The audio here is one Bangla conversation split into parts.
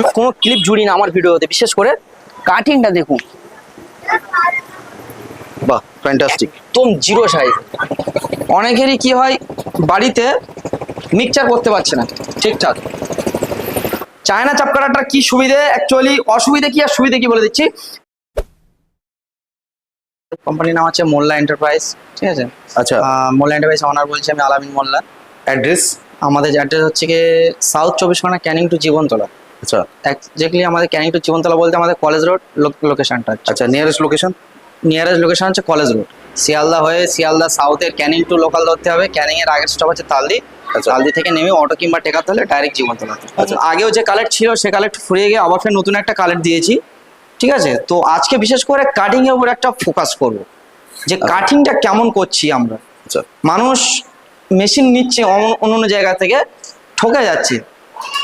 আমি কোনো ক্লিপ জুড়ি না আমার ভিডিওতে বিশেষ করে কাটিংটা দেখুন। বাহ ফ্যান্টাস্টিক একদম জিরো সাইজ অনেকেরই কি হয় বাড়িতে মিক্সচার করতে পারছে না ঠিকঠাক। চায়না চাপ কাটাটার কি সুবিধে? অ্যাকচুয়ালি অসুবিধে কি আর সুবিধে কি বলে দিচ্ছি? কোম্পানির নাম আছে মোল্লা এন্টারপ্রাইজ ঠিক আছে? আচ্ছা। মোল্লা এন্টারপ্রাইজ অনার বলছি আমি আলামিন মোল্লা। অ্যাড্রেস আমাদের অ্যাড্রেস হচ্ছে গিয়ে সাউথ চব্বিশ পরগনা ক্যানিং টু জীবনতলা। আচ্ছা। এক্স্যাক্টলি আমাদের ক্যানিং টু জীবনতলা বলতে আমাদের কলেজ রোড লোকেশনটা আচ্ছা নিয়ারেস্ট লোকেশন নিয়ারেস্ট লোকেশন হচ্ছে কলেজ রোড শিয়ালদা হয়ে শিয়ালদা সাউথের ক্যানিং টু লোকাল ধরতে হবে। ক্যানিং এর আগের স্টপ হচ্ছে তালদি। আচ্ছা। তালদি থেকে নেমে অটো কিংবা টেকাতে হলে ডাইরেক্ট জীবনতলা আচ্ছা। আগেও যে কালেক্ট ছিল সে কালেক্ট ফুরিয়ে গিয়ে আবার ফের নতুন একটা কালেক্ট দিয়েছি। ঠিক আছে? তো আজকে বিশেষ করে কাটিং এর উপর একটা ফোকাস করব। যে কাটিংটা কেমন করছি আমরা? আচ্ছা। মানুষ মেশিন নিচ্ছে অন্য অন্য জায়গা থেকে ঠকে যাচ্ছে।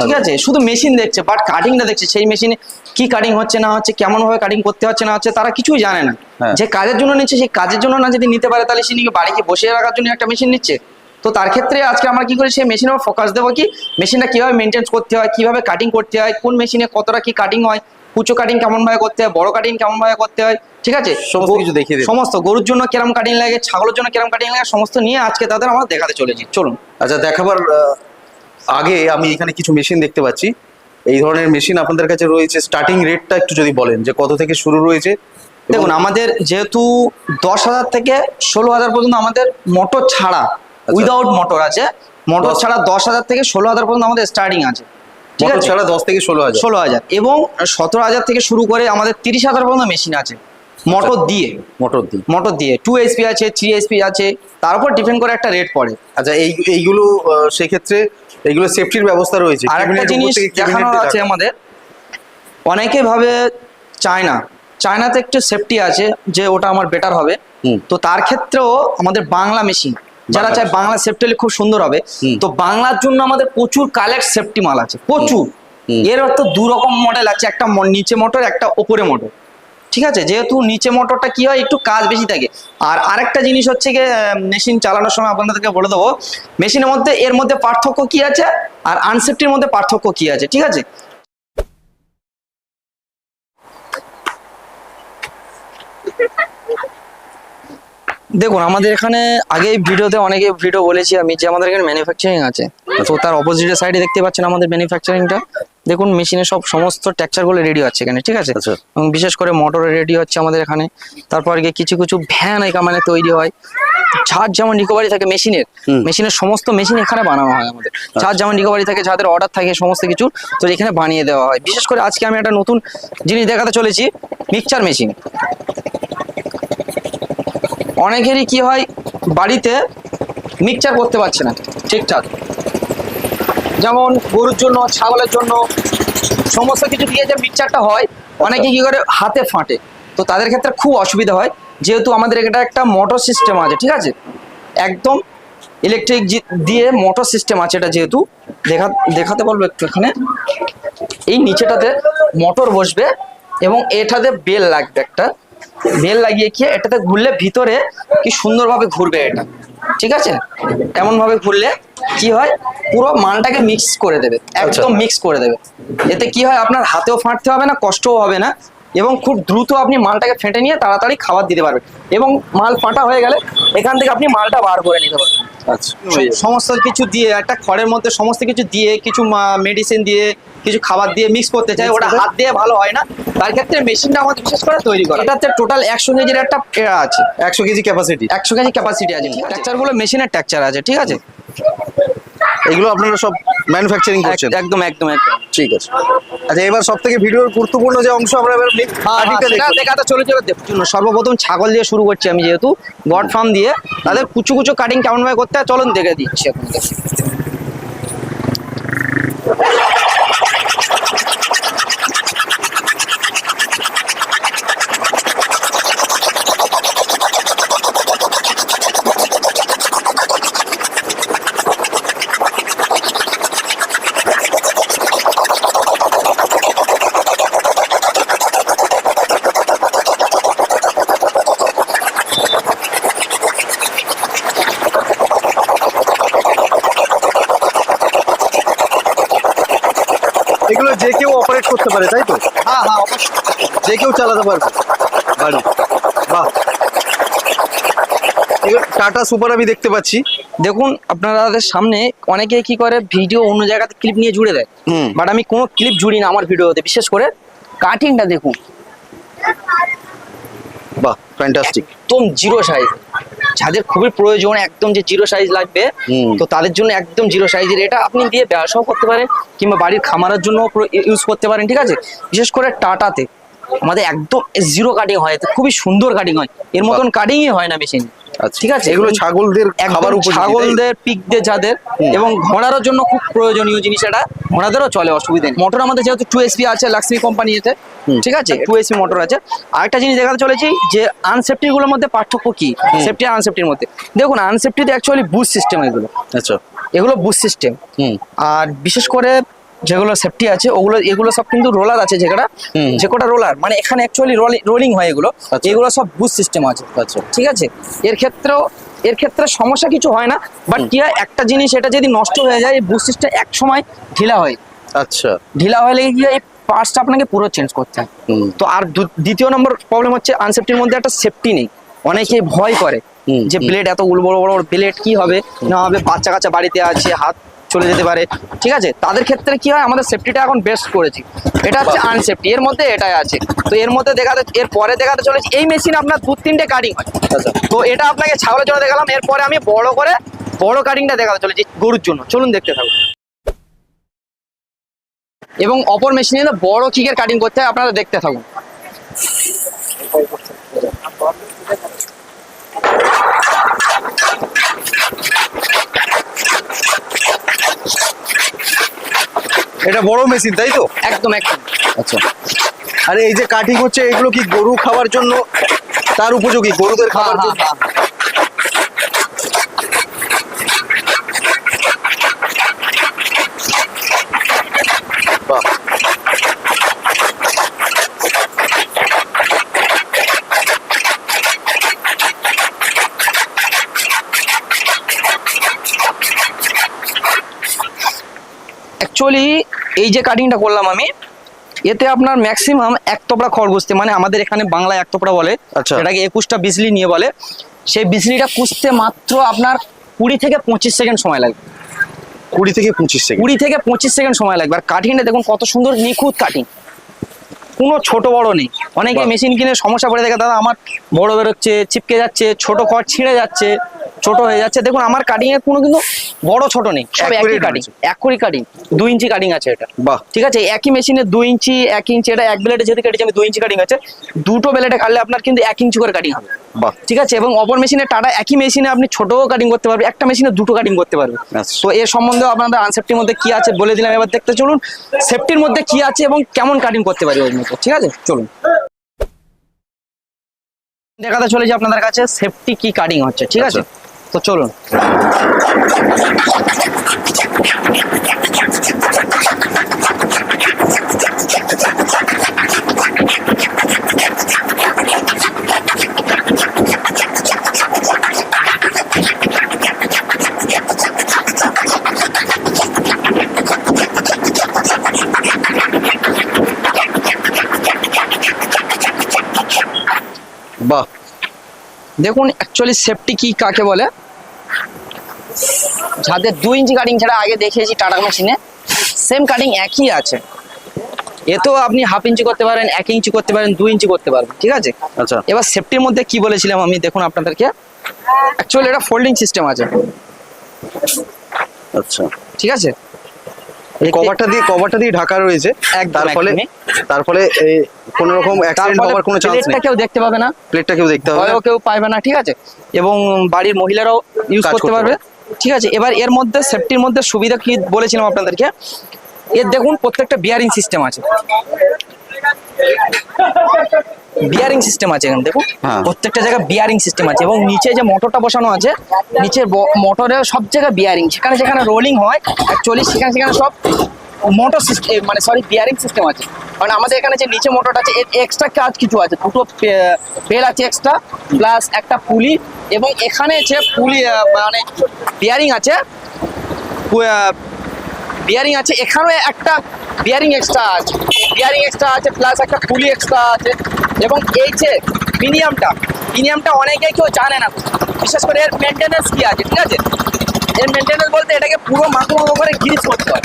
ঠিক আছে? শুধু মেশিন দেখছে বাট কাটিংটা দেখছে সেই মেশিনে কি কাটিং হচ্ছে না হচ্ছে কেমন ভাবে কাটিং করতে হচ্ছে না হচ্ছে তারা কিছুই জানে না। হ্যাঁ। যে কাজের জন্য নিচ্ছে সেই কাজের জন্য না যদি নিতে পারে তাহলে সে নিয়ে বাড়িতে বসে রাখার জন্য একটা মেশিন নিচ্ছে। তো তার ক্ষেত্রে আজকে আমরা কি করি সেই মেশিনের ফোকাস দেবো কি মেশিনটা কীভাবে মেনটেন করতে হয় কীভাবে কাটিং করতে হয় কোন মেশিনে কতটা কি কাটিং হয় কুচো কাটিং কেমন ভাবে করতে হয় বড় কাটিং কেমন ভাবে করতে হয় ঠিক আছে? সমস্ত কিছু দেখিয়ে। সমস্ত গরুর জন্য কিরম কাটিং লাগে ছাগলের জন্য কিরম কাটিং লাগে সমস্ত নিয়ে আজকে তাদের আমরা দেখাতে চলেছি। চলুন। আচ্ছা দেখাবার আগে আমি এখানে কিছু মেশিন দেখতে পাচ্ছি। এই ধরনের মেশিন আপনাদের কাছে রয়েছে। স্টার্টিং রেটটা একটু যদি বলেন যে কত থেকে শুরু রয়েছে। দেখুন আমাদের যেহেতু দশ হাজার থেকে ষোলো হাজার পর্যন্ত আমাদের মোটর ছাড়া উইদাউট মোটর আছে। মোটর ছাড়া দশ হাজার থেকে ষোলো হাজার পর্যন্ত আমাদের স্টার্টিং আছে। ঠিক আছে? ছাড়া দশ থেকে ষোলো হাজার। ষোলো হাজার। এবং সতেরো হাজার থেকে শুরু করে আমাদের তিরিশ হাজার পর্যন্ত মেশিন আছে। মোটর দিয়ে। মোটর দিই মোটর দিয়ে। টু এইচপি আছে থ্রি এইচপি আছে। তার উপর ডিপেন্ড করে একটা রেট পড়ে। আচ্ছা এই এইগুলো সেক্ষেত্রে এইগুলো সেফটির ব্যবস্থা রয়েছে। আর একটা জিনিস দেখানো আছে আমাদের। অনেকে ভাবে চায়না। চায়নাতে একটু সেফটি আছে যে ওটা আমার বেটার হবে। তো তার ক্ষেত্রেও আমাদের বাংলা মেশিন যারা চায় বাংলা সেফটি হলে খুব সুন্দর হবে। তো বাংলার জন্য আমাদের প্রচুর কালেক্ট সেফটি মাল আছে। প্রচুর। এর অর্থ দু রকম মডেল আছে একটা নিচে মোটর একটা ওপরে মোটর ঠিক আছে? যেহেতু নিচে মোটরটা কি হয়? একটু কাজ বেশি থাকে। আর আরেকটা জিনিস হচ্ছে গিয়ে মেশিন চালানোর সময় আপনাদেরকে বলে দেবো মেশিনের মধ্যে, এর মধ্যে পার্থক্য কি আছে? আর আনসেফটির মধ্যে পার্থক্য কি আছে? ঠিক আছে? দেখুন, আমাদের এখানে আগে ভিডিওতে অনেকে ভিডিও বলেছি আমি যে আমাদের এখানে ম্যানুফ্যাকচারিং আছে। তো তার অপোজিটের সাইডে দেখতে পাচ্ছেন আমাদের ম্যানুফ্যাকচারিংটা দেখুন মেশিনে সব সমস্ত টেক্সচারগুলো রেডি আছে এখানে ঠিক আছে? আচ্ছা। এবং বিশেষ করে মোটরে রেডি হচ্ছে আমাদের এখানে। তারপর গিয়ে কিছু কিছু ভ্যান এখানে মানে তৈরি হয়। ছাদ যেমন রিকভারি থাকে মেশিনের মেশিনের সমস্ত মেশিন এখানে বানানো হয় আমাদের। ছাদ যেমন রিকভারি থাকে যাদের অর্ডার থাকে সমস্ত কিছু তো এখানে বানিয়ে দেওয়া হয়। বিশেষ করে আজকে আমি একটা নতুন জিনিস দেখাতে চলেছি মিক্সচার মেশিন অনেকেরই কি হয় বাড়িতে মিক্সচার করতে পারছে না ঠিকঠাক। যেমন গরুর জন্য, ছাগলের জন্য, সমস্ত কিছু দিয়ে যে মিক্সচারটা হয়, অনেকে কি করে হাতে ফাটে। তো তাদের ক্ষেত্রে খুব অসুবিধা হয়, যেহেতু আমাদের এটা একটা মোটর সিস্টেম আছে, ঠিক আছে? একদম ইলেকট্রিক দিয়ে মোটর সিস্টেম আছে এটা যেহেতু। দেখা, দেখাতে বলব একটু এখানে এই নিচেটাতে মোটর বসবে এবং এটাতে বেল লাগবে একটা। বেল লাগিয়ে কি, এটাতে ঘুরলে ভিতরে কি সুন্দরভাবে ঘুরবে এটা। ঠিক আছে? এমন ভাবে ঘুরলে কি হয়? পুরো মালটাকে মিক্স করে দেবে। একদম মিক্স করে দেবে। এতে কি হয়? আপনার হাতেও ফাটতে হবে না কষ্টও হবে না। এবং খুব দ্রুত আপনি মালটাকে ফেটে নিয়ে তাড়াতাড়ি খাবার দিতে পারবেন। এবং মাল ফাটা হয়ে গেলে এখান থেকে আপনি মালটা বার করে নিতে পারবেন। আচ্ছা সমস্ত কিছু দিয়ে একটা খড়ের মধ্যে সমস্ত কিছু দিয়ে কিছু মেডিসিন দিয়ে কিছু খাবার দিয়ে মিক্স করতে চাই ওটা হাত দিয়ে ভালো হয় না। তার ক্ষেত্রে মেশিনটা আমাদের বিশেষ করে তৈরি করা। এটাতে টোটাল একশো কেজির একটা আছে। একশো কেজি ক্যাপাসিটি একশো কেজি ক্যাপাসিটি আছে। ট্রাকচারগুলো মেশিনের ট্রাকচার আছে ঠিক আছে? এগুলো আপনারা সব ম্যানুফ্যাকচারিং করছেন? একদম একদম একদম। ঠিক আছে। আচ্ছা এবার সব থেকে ভিডিওর গুরুত্বপূর্ণ যে অংশ আমরা এবার আর্টিকেল কাটিংটা সেটা দেখাতে চলে যাবে দেখুন সর্বপ্রথম ছাগল দিয়ে শুরু করছি আমি যেহেতু বট ফার্ম দিয়ে। তাদের কুচু কুচু কাটিং কেমন ভাবে করতে হয় চলুন দেখে দিচ্ছি আপনাদের। করতে পারে তাই তো? হ্যাঁ হ্যাঁ যে কেউ চালাতে পারবে। গাড়ি বাহ। টাটা সুপার আমি দেখতে পাচ্ছি। দেখুন আপনাদের সামনে অনেকে কি করে ভিডিও অন্য জায়গাতে ক্লিপ নিয়ে জুড়ে দেয়। হুম। বাট আমি কোনো ক্লিপ জুড়ি না আমার ভিডিওতে বিশেষ করে কাটিংটা দেখুন। বাহ ফ্যান্টাস্টিক একদম জিরো সাইজ যাদের খুবই প্রয়োজন একদম যে জিরো সাইজ লাগবে তো তাদের জন্য একদম জিরো সাইজের এটা আপনি দিয়ে ব্যবসাও করতে পারেন কিংবা বাড়ির খামারের জন্য ইউজ করতে পারেন ঠিক আছে? বিশেষ করে টাটাতে। আমাদের একদম জিরো কাটিং হয় খুবই সুন্দর কাটিং হয়। এর মতন কাটিংই হয় না মেশিন আচ্ছা। ঠিক আছে? এগুলো ছাগলদের খাবার? ছাগলদের পিকদের যাদের এবং ঘোড়ারও জন্য খুব প্রয়োজনীয় জিনিস এটা। ঘোড়াদেরও চলে অসুবিধা নেই। মোটর আমাদের যেহেতু টু এসপি আছে লাক্সমি কোম্পানি এতে। ঠিক আছে? টু এসপি মোটর আছে। আরেকটা জিনিস দেখাতে চলেছি যে আনসেফটি গুলোর মধ্যে পার্থক্য কি? সেফটি আর আনসেফটির মধ্যে। দেখুন আনসেফটিতে অ্যাকচুয়ালি বুস্ট সিস্টেম এগুলো। আচ্ছা। এগুলো বুস্ট সিস্টেম আর বিশেষ করে যেগুলো সেফটি আছে ওগুলো এগুলো সব কিন্তু রোলার আছে যেটা হুম। যে কটা রোলার মানে এখানে অ্যাকচুয়ালি রোলিং হয় এগুলো। আচ্ছা। এগুলো সব বুস্ট সিস্টেম আছে। আচ্ছা। ঠিক আছে? এর ক্ষেত্রেও এর ক্ষেত্রে সমস্যা কিছু হয় না বাট কি হয় একটা জিনিস এটা যদি নষ্ট হয়ে যায় বুস্ট সিস্টেম এক সময় ঢিলা হয়। আচ্ছা। ঢিলা হয়ে গেলে কি হয়, এই পার্টসটা আপনাকে পুরো চেঞ্জ করতে হয়। তো আর দ্বিতীয় নম্বর প্রবলেম হচ্ছে আনসেফটির মধ্যে একটা সেফটি নেই। অনেকে ভয় করে যে ব্লেড এত বড় বড় বড় ব্লেড কি হবে? না হবে বাচ্চা কাচ্চা বাড়িতে আছে হাত চলে যেতে পারে। ঠিক আছে? তাদের ক্ষেত্রে কি হয়? আমাদের সেফটিটা এখন বেস্ট করেছি। এটা হচ্ছে আনসেফটি এর মধ্যে এটাই আছে। তো এর মধ্যে দেখাতে, এর পরে দেখাতে চলেছি। এই মেশিন আপনার দু, তিনটে কাটিং হয়। তো এটা আপনাকে ছাগলের জন্য দেখালাম। এরপরে আমি বড় করে বড় কাটিংটা দেখাতে চলেছি গরুর জন্য। চলুন দেখতে থাকুন। এবং অপর মেশিনে বড় কিকের কাটিং করতে হয়। আপনারা দেখতে থাকুন। এটা বড় মেশিন তাই তো? একদম একদম। আচ্ছা। আরে এই যে কাটিং হচ্ছে এগুলো কি গরু খাওয়ার জন্য? তার উপযোগী গরুদের খাওয়ার খাবার হ্যাঁ, জন্য? অ্যাকচুয়ালি এই যে কাটিংটা করলাম আমি এতে আপনার ম্যাক্সিমাম এক তোপড়া খড় গুছতে মানে আমাদের এখানে বাংলায় এক তোপড়া বলে আচ্ছা। সেটাকে একুশটা বিজলি নিয়ে বলে সেই বিজলিটা কুচতে মাত্র আপনার কুড়ি থেকে পঁচিশ সেকেন্ড সময় লাগবে। কুড়ি থেকে পঁচিশ সেকেন্ড কুড়ি থেকে পঁচিশ সেকেন্ড সময় লাগবে। আর কাটিংটা দেখুন কত সুন্দর নিখুঁত কাটিং কোনো ছোট বড় নেই। অনেকে মেশিন কিনে সমস্যা পড়ে দেখে দাদা আমার বড় বেরোচ্ছে চিপকে যাচ্ছে ছোট খড় ছিঁড়ে যাচ্ছে ছোট হয়ে যাচ্ছে। দেখুন আমার কাটিং এর কোনো কিন্তু বড় ছোট নেই সব একই কাটিং। একই কাটিং দুই ইঞ্চি কাটিং আছে এটা। বাহ। ঠিক আছে একই মেশিনে দুই ইঞ্চি এক ইঞ্চি এটা এক ব্লেডে যেহেতু কেটেছি আমি দুই ইঞ্চি কাটিং আছে দুটো ব্লেডে কাটলে আপনার কিন্তু এক ইঞ্চি করে কাটিং হবে। বাহ। ঠিক আছে এবং অপর মেশিনে টাটা একই মেশিনে আপনি ছোট কাটিং করতে পারবেন একটা মেশিনে দুটো কাটিং করতে পারবেন। আচ্ছা। তো এর সম্বন্ধে আপনাদের আনসেফটির মধ্যে কি আছে বলে দিলাম এবার দেখতে চলুন সেফটির মধ্যে কি আছে এবং কেমন কাটিং করতে পারি ওর মধ্যে ঠিক আছে? চলুন। দেখাতে চলেছি আপনাদের কাছে সেফটি কি কাটিং হচ্ছে ঠিক আছে? আচ্ছা। তো চলুন। বাহ। দেখুন অ্যাকচুয়ালি সেফটি কি কাকে বলে? যাদের দুই ইঞ্চি কাটিং ছাড়া আগে দেখিয়েছি টাটা মেশিনে সেম কাটিং একই আছে। এতেও আপনি হাফ ইঞ্চি করতে পারেন এক ইঞ্চি করতে পারেন দুই ইঞ্চি করতে পারবেন ঠিক আছে? আচ্ছা। এবার সেফটির মধ্যে কি বলেছিলাম আমি দেখুন আপনাদেরকে। অ্যাকচুয়ালি এটা ফোল্ডিং সিস্টেম আছে। আচ্ছা। ঠিক আছে? এই কভারটা দিয়ে কভারটা দিয়ে ঢাকা রয়েছে। তার ফলে তার ফলে এই কোনো রকম অ্যাক্সিডেন্ট হওয়ার কোনো চান্স নেই। কেউ দেখতে পাবে না। প্লেটটা কেউ দেখতে। কেউ না ঠিক আছে? এবং বাড়ির মহিলারাও ইউজ করতে পারবে। ঠিক আছে এবার এর মধ্যে সেফটির মধ্যে সুবিধা কি বলেছিলাম আপনাদেরকে? এর দেখুন প্রত্যেকটা বিয়ারিং সিস্টেম আছে। বিয়ারিং সিস্টেম আছে এখানে দেখুন। হ্যাঁ। প্রত্যেকটা জায়গায় বিয়ারিং সিস্টেম আছে এবং নিচে যে মোটরটা বসানো আছে নিচে মোটরে সব জায়গায় বিয়ারিং সেখানে যেখানে রোলিং হয় অ্যাকচুয়ালি সেখানে সেখানে সব মোটর সিস্টেম মানে সরি বিয়ারিং সিস্টেম আছে। কারণ আমাদের এখানে যে নিচে মোটরটা আছে এর এক্সট্রা কাজ কিছু আছে। দুটো পেল আছে এক্সট্রা প্লাস একটা পুলি এবং এখানে যে পুলি মানে বিয়ারিং আছে। বিয়ারিং আছে। এখানেও একটা বিয়ারিং এক্সট্রা আছে। বিয়ারিং এক্সট্রা আছে প্লাস একটা পুলি এক্সট্রা আছে। এবং এই যে প্রিমিয়ামটা প্রিমিয়ামটা অনেকেই কেউ জানে না। বিশেষ করে এর মেনটেন্যান্স কি আছে, ঠিক আছে? এর মেনটেন্যান্স বলতে এটাকে পুরো মাখো করে গ্রিস করতে হয়।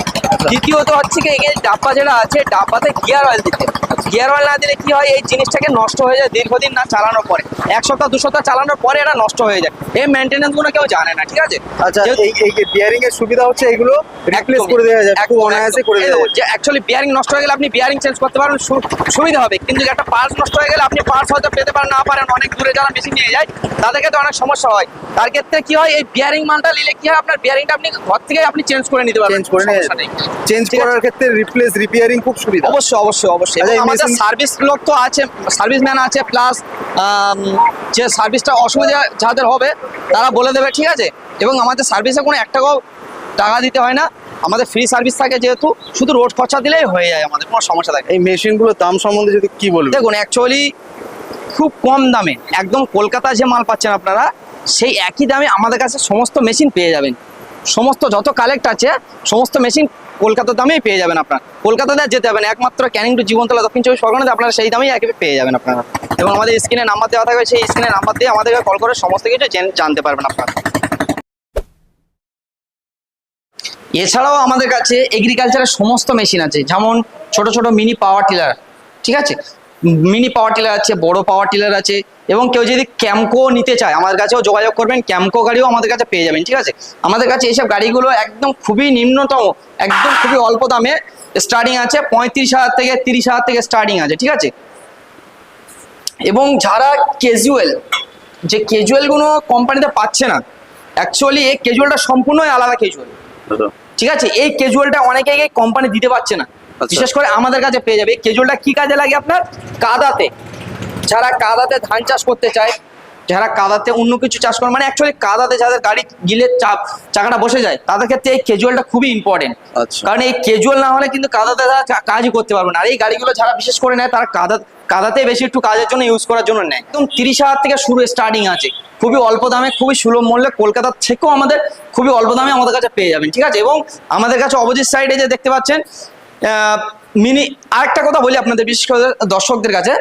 দ্বিতীয়ত হচ্ছে কি এই ডাব্বা যেটা আছে ডাব্বাতে গিয়ার অয়েল দিতে গিয়ার অয়েল না দিলে কি হয় এই জিনিসটাকে নষ্ট হয়ে যায় দীর্ঘদিন না চালানোর পরে। এক সপ্তাহ দু সপ্তাহ চালানোর পরে এটা নষ্ট হয়ে যায়। এই মেনটেন্যান্সগুলো কেউ জানে না ঠিক আছে? আচ্ছা এই এই বিয়ারিং এর সুবিধা হচ্ছে এগুলো রিপ্লেস করে দেওয়া যায় খুব অনায়াসে করে দেওয়া যায়। যে অ্যাকচুয়ালি বিয়ারিং নষ্ট হয়ে গেলে আপনি বিয়ারিং চেঞ্জ করতে পারেন সুবিধা হবে। কিন্তু একটা পার্টস নষ্ট হয়ে গেলে আপনি পার্টস হয়তো পেতে পারেন না পারেন অনেক দূরে যারা মেশিন নিয়ে যায় তাদের ক্ষেত্রে অনেক সমস্যা হয়। তার ক্ষেত্রে কি হয় এই বিয়ারিং মালটা নিলে কি হয় আপনার বিয়ারিংটা আপনি ঘর থেকে আপনি চেঞ্জ করে নিতে পারবেন চেঞ্জ করে। চেঞ্জ করার ক্ষেত্রে রিপ্লেস রিপেয়ারিং খুব সুবিধা। অবশ্যই অবশ্যই অবশ্যই। আচ্ছা, আমাদের সার্ভিস লোক তো আছে সার্ভিস ম্যান আছে প্লাস যে সার্ভিসটা অসুবিধা যাদের হবে তারা বলে দেবে ঠিক আছে? এবং আমাদের সার্ভিসে কোনো এক টাকাও টাকা দিতে হয় না। আমাদের ফ্রি সার্ভিস থাকে যেহেতু শুধু রোড খরচা দিলেই হয়ে যায় আমাদের কোনো সমস্যা থাকে এই মেশিনগুলোর দাম সম্বন্ধে যদি কি বলবেন দেখুন অ্যাকচুয়ালি খুব কম দামে একদম কলকাতা যে মাল পাচ্ছেন আপনারা সেই একই দামে আমাদের কাছে সমস্ত মেশিন পেয়ে যাবেন। সমস্ত যত কালেক্ট আছে, সমস্ত মেশিন কলকাতার দামেই পেয়ে যাবেন আপনার। কলকাতাতে যেতে হবে একমাত্র ক্যানিং টু জীবনতলা দক্ষিণ চব্বিশ পরগনাতে আপনারা সেই দামেই একেবারে পেয়ে যাবেন আপনারা। এবং আমাদের স্ক্রিনে নাম্বার দেওয়া থাকবে, সেই স্ক্রিনে নাম্বার দিয়ে আমাদেরকে কল করে সমস্ত কিছু জানতে পারবেন আপনারা। এছাড়াও আমাদের কাছে এগ্রিকালচারের সমস্ত মেশিন আছে, যেমন ছোট ছোট মিনি পাওয়ার টিলার ঠিক আছে? মিনি পাওয়ার টিলার আছে বড় পাওয়ার টিলার আছে এবং কেউ যদি ক্যামকো নিতে চায় আমাদের কাছেও যোগাযোগ করবেন ক্যামকো গাড়িও আমাদের কাছে পেয়ে যাবেন ঠিক আছে? আমাদের কাছে এইসব গাড়িগুলো একদম খুবই নিম্নতম একদম খুবই অল্প দামে স্টার্টিং আছে পঁয়ত্রিশ হাজার থেকে তিরিশ হাজার থেকে স্টার্টিং আছে ঠিক আছে? এবং যারা ক্যাজুয়াল যে ক্যাজুয়ালগুলো কোম্পানিতে পাচ্ছে না অ্যাকচুয়ালি এই ক্যাজুয়ালটা সম্পূর্ণই আলাদা ক্যাজুয়াল ঠিক আছে? এই ক্যাজুয়ালটা অনেকে কোম্পানি দিতে পারছে না। আচ্ছা। বিশেষ করে আমাদের কাছে পেয়ে যাবে। এই ক্যাজুয়ালটা কি কাজে লাগে আপনার? কাদাতে। যারা কাদাতে ধান চাষ করতে চায় যারা কাদাতে অন্য কিছু চাষ করে মানে অ্যাকচুয়ালি কাদাতে যাদের গাড়ি গিলে চাপ চাকাটা বসে যায় তাদের ক্ষেত্রে এই কেজুয়ালটা খুবই ইম্পর্টেন্ট আচ্ছা। কারণ এই কেজুয়াল না হলে কিন্তু কাদাতে তারা কাজই করতে পারবে না। আর এই গাড়িগুলো যারা বিশেষ করে নেয় তারা কাদা কাদাতে বেশি একটু কাজের জন্য ইউজ করার জন্য নেয়। একদম তিরিশ হাজার থেকে শুরু স্টার্টিং আছে। খুবই অল্প দামে খুবই সুলভ মূল্যে কলকাতার থেকেও আমাদের খুবই অল্প দামে আমাদের কাছে পেয়ে যাবেন ঠিক আছে? এবং আমাদের কাছে অপোজিট সাইডে যে দেখতে পাচ্ছেন মিনি, আরেকটা কথা বলি আপনাদের, বিশেষ করে দর্শকদের কাছে।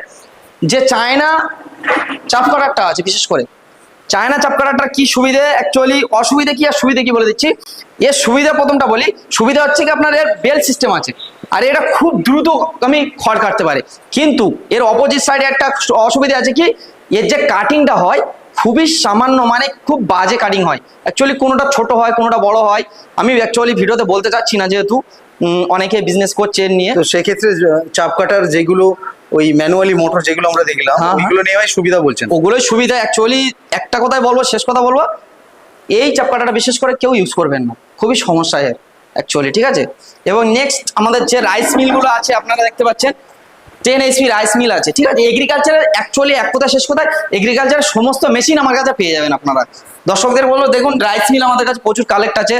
যে চায়না চাপ কাটারটা আছে, বিশেষ করে। চায়না চাপ কাটারটার কি সুবিধে অ্যাকচুয়ালি অসুবিধে কি আর সুবিধে কি বলে দিচ্ছি? এর সুবিধা প্রথমটা বলি। সুবিধা হচ্ছে কি আপনার এর বেল সিস্টেম আছে। আর এটা খুব দ্রুত আমি খড় কাটতে পারে। কিন্তু এর অপোজিট সাইডে একটা অসুবিধা আছে কি? এর যে কাটিংটা হয়, খুবই সামান্য মানে খুব বাজে কাটিং হয়। অ্যাকচুয়ালি কোনোটা ছোট হয়, কোনোটা বড় হয়। আমি অ্যাকচুয়ালি ভিডিওতে বলতে চাচ্ছি না যেহেতু। অনেকে বিজনেস করছে নিয়ে। তো সেক্ষেত্রে চাপ কাটার যেগুলো ওই ম্যানুয়ালি মোটর যেগুলো আমরা দেখলাম হ্যাঁ, হ্যাঁ। ওইগুলো নিয়ে সুবিধা বলছেন। ওগুলোই সুবিধা অ্যাকচুয়ালি একটা কথাই বলব শেষ কথা বলব। এই চাপকাটাটা বিশেষ করে কেউ ইউজ করবেন না। খুবই সমস্যা এর অ্যাকচুয়ালি ঠিক আছে? এবং নেক্সট আমাদের যে রাইস মিলগুলো আছে আপনারা দেখতে পাচ্ছেন টেন এইচপি রাইস মিল আছে ঠিক আছে? এগ্রিকালচারের অ্যাকচুয়ালি এক কথা শেষ কথায় এগ্রিকালচারের সমস্ত মেশিন আমার কাছে পেয়ে যাবেন আপনারা। দর্শকদের বলব দেখুন রাইস মিল আমাদের কাছে প্রচুর কালেক্ট আছে।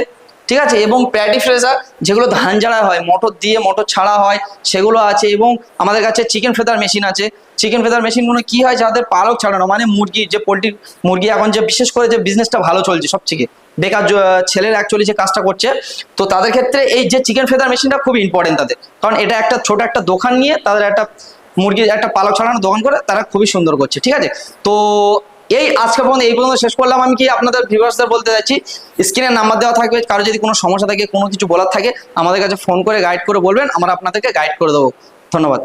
ঠিক আছে? এবং প্যাডি ফ্রেজার যেগুলো ধান ঝাড়া হয়, মোটর দিয়ে মোটর ছাড়া হয়, সেগুলো আছে এবং আমাদের কাছে চিকেন ফেদার মেশিন আছে। চিকেন ফেদার মেশিনগুলো কি হয়? যাদের পালক ছাড়ানো মানে মুরগি, যে পোলট্রির মুরগি এখন যে বিশেষ করে যে বিজনেসটা ভালো চলছে সব থেকে। বেকার ছেলের অ্যাকচুয়ালি যে কাজটা করছে, তো তাদের ক্ষেত্রে এই যে চিকেন ফেদার মেশিনটা খুব ইম্পর্টেন্ট তাদের। কারণ এটা একটা ছোট একটা দোকান নিয়ে তাদের একটা মুরগির একটা পালক ছাড়ানো দোকান করে তারা খুবই সুন্দর করছে, ঠিক আছে? তো এই আজকে পর্যন্ত এই পর্যন্ত শেষ করলাম। আমি কি আপনাদের ভিউয়ার্সদের বলতে চাইছি স্ক্রিনের নাম্বার দেওয়া থাকবে, কারও যদি কোনো সমস্যা থাকে, কোনো কিছু বলার থাকে, আমাদের কাছে ফোন করে গাইড করে বলবেন, আমরা আপনাদেরকে গাইড করে দেবো। ধন্যবাদ।